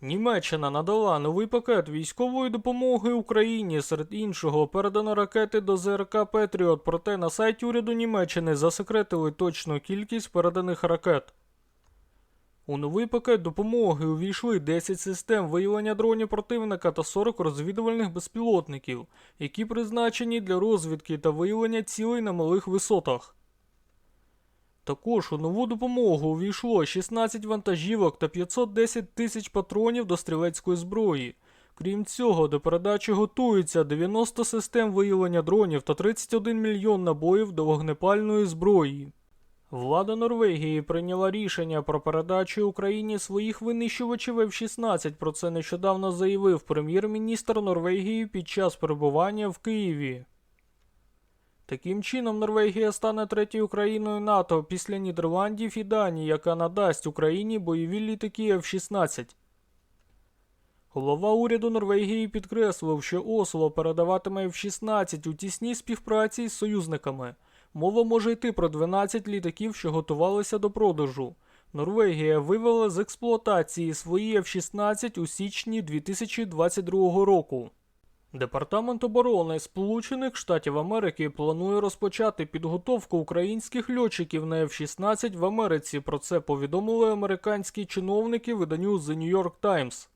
Німеччина надала новий пакет військової допомоги Україні. Серед іншого передано ракети до ЗРК Петріот. Проте на сайті уряду Німеччини засекретили точну кількість переданих ракет. У новий пакет допомоги увійшли 10 систем виявлення дронів противника та 40 розвідувальних безпілотників, які призначені для розвідки та виявлення цілей на малих висотах. Також у нову допомогу увійшло 16 вантажівок та 510 тисяч патронів до стрілецької зброї. Крім цього, до передачі готується 90 систем виявлення дронів та 31 мільйон набоїв до вогнепальної зброї. Влада Норвегії прийняла рішення про передачу Україні своїх винищувачів F-16. Про це нещодавно заявив прем'єр-міністр Норвегії під час перебування в Києві. Таким чином, Норвегія стане третьою країною НАТО після Нідерландів і Данії, яка надасть Україні бойові літаки F-16. Голова уряду Норвегії підкреслив, що Осло передаватиме F-16 у тісній співпраці з союзниками. Мова може йти про 12 літаків, що готувалися до продажу. Норвегія вивела з експлуатації свої F-16 у січні 2022 року. Департамент оборони Сполучених Штатів Америки планує розпочати підготовку українських льотчиків на F-16 в Америці. Про це повідомили американські чиновники виданню The New York Times.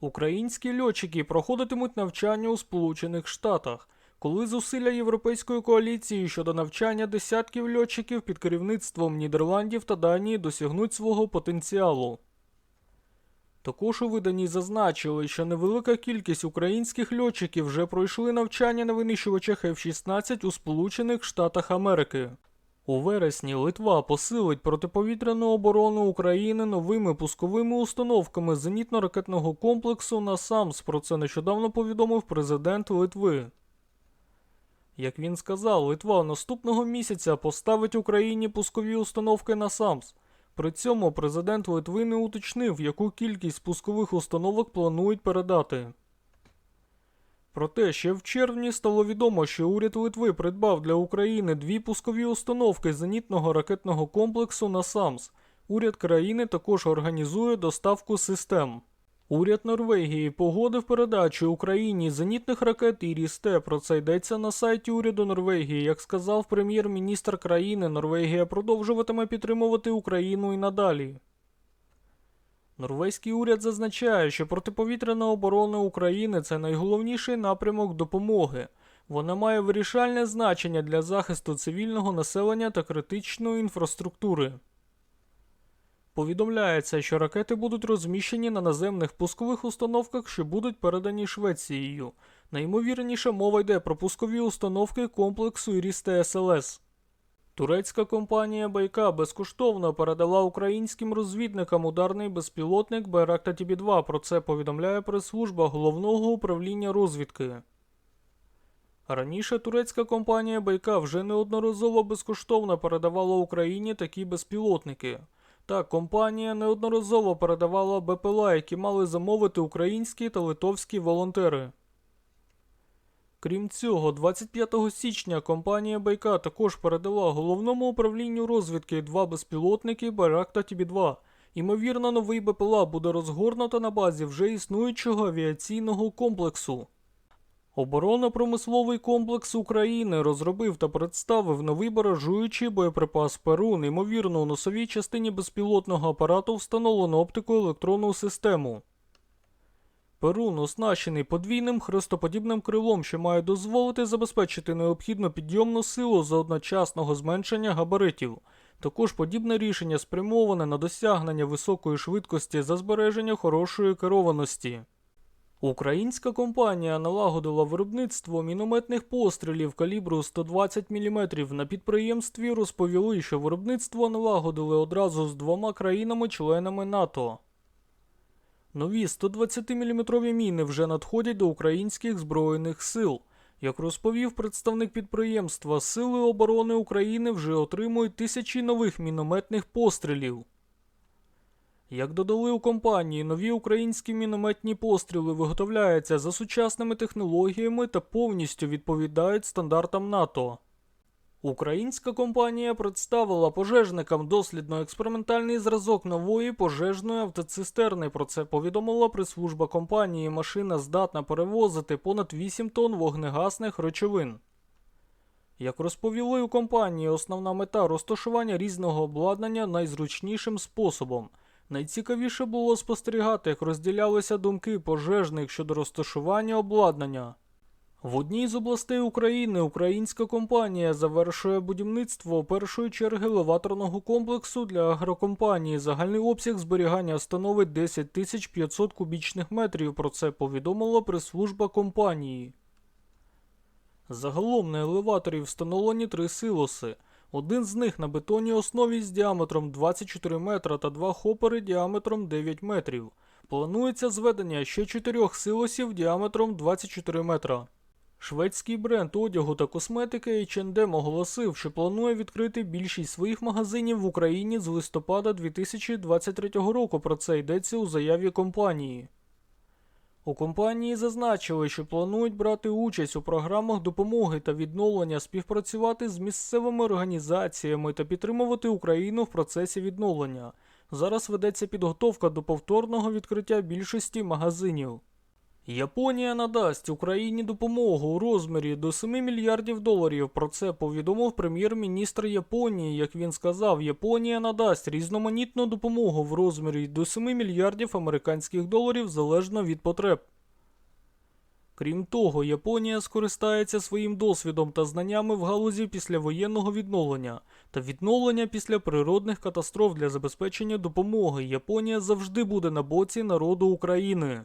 Українські льотчики проходитимуть навчання у Сполучених Штатах. Коли зусилля Європейської коаліції щодо навчання десятків льотчиків під керівництвом Нідерландів та Данії досягнуть свого потенціалу. Також у виданні зазначили, що невелика кількість українських льотчиків вже пройшли навчання на винищувачах F-16 у Сполучених Штатах Америки. У вересні Литва посилить протиповітряну оборону України новими пусковими установками зенітно-ракетного комплексу «Насамс». Про це нещодавно повідомив президент Литви. Як він сказав, Литва наступного місяця поставить Україні пускові установки «Насамс». При цьому президент Литви не уточнив, яку кількість пускових установок планують передати. Проте ще в червні стало відомо, що уряд Литви придбав для України дві пускові установки зенітного ракетного комплексу «Насамс». Уряд країни також організує доставку систем. Уряд Норвегії погодив передачу Україні зенітних ракет «Іріс-Т». Про це йдеться на сайті уряду Норвегії. Як сказав прем'єр-міністр країни, Норвегія продовжуватиме підтримувати Україну і надалі. Норвезький уряд зазначає, що протиповітряна оборона України це найголовніший напрямок допомоги. Вона має вирішальне значення для захисту цивільного населення та критичної інфраструктури. Повідомляється, що ракети будуть розміщені на наземних пускових установках, що будуть передані Швецією. Найімовірніше мова йде про пускові установки комплексу Іріс СЛС. Турецька компанія Байка безкоштовно передала українським розвідникам ударний безпілотник Байракта ТБ-2. Про це повідомляє прес-служба головного управління розвідки. Раніше турецька компанія Байка вже неодноразово безкоштовно передавала Україні такі безпілотники. Так, компанія неодноразово передавала БПЛА, які мали замовити українські та литовські волонтери. Крім цього, 25 січня компанія Байка також передала головному управлінню розвідки два безпілотники Байракта ТБ-2. Імовірно, новий БПЛА буде розгорнуто на базі вже існуючого авіаційного комплексу. Оборонно-промисловий комплекс України розробив та представив новий баражуючий боєприпас Перун. Ймовірно, у носовій частині безпілотного апарату встановлено оптико-електронну систему. Перун оснащений подвійним хрестоподібним крилом, що має дозволити забезпечити необхідну підйомну силу за одночасного зменшення габаритів. Також подібне рішення спрямоване на досягнення високої швидкості за збереження хорошої керованості. Українська компанія налагодила виробництво мінометних пострілів калібру 120 мм. На підприємстві розповіли, що виробництво налагодили одразу з двома країнами-членами НАТО. Нові 120-мм міни вже надходять до українських збройних сил. Як розповів представник підприємства, Сили оборони України вже отримують тисячі нових мінометних пострілів. Як додали у компанії, нові українські мінометні постріли виготовляються за сучасними технологіями та повністю відповідають стандартам НАТО. Українська компанія представила пожежникам дослідно-експериментальний зразок нової пожежної автоцистерни. Про це повідомила прес-служба компанії. Машина здатна перевозити понад 8 тонн вогнегасних речовин. Як розповіли у компанії, основна мета розташування різного обладнання найзручнішим способом. Найцікавіше було спостерігати, як розділялися думки пожежних щодо розташування обладнання. В одній з областей України українська компанія завершує будівництво першої черги елеваторного комплексу для агрокомпанії. Загальний обсяг зберігання становить 10 тисяч 500 кубічних метрів. Про це повідомила прес-служба компанії. Загалом на елеваторі встановлені три силоси. Один з них на бетонній основі з діаметром 24 метра та два хопери діаметром 9 метрів. Планується зведення ще чотирьох силосів діаметром 24 метра. Шведський бренд одягу та косметики H&M оголосив, що планує відкрити більшість своїх магазинів в Україні з листопада 2023 року. Про це йдеться у заяві компанії. У компанії зазначили, що планують брати участь у програмах допомоги та відновлення, співпрацювати з місцевими організаціями та підтримувати Україну в процесі відновлення. Зараз ведеться підготовка до повторного відкриття більшості магазинів. Японія надасть Україні допомогу у розмірі до 7 мільярдів доларів. Про це повідомив прем'єр-міністр Японії. Як він сказав, Японія надасть різноманітну допомогу в розмірі до 7 мільярдів американських доларів залежно від потреб. Крім того, Японія скористається своїм досвідом та знаннями в галузі післявоєнного відновлення та відновлення після природних катастроф для забезпечення допомоги. Японія завжди буде на боці народу України.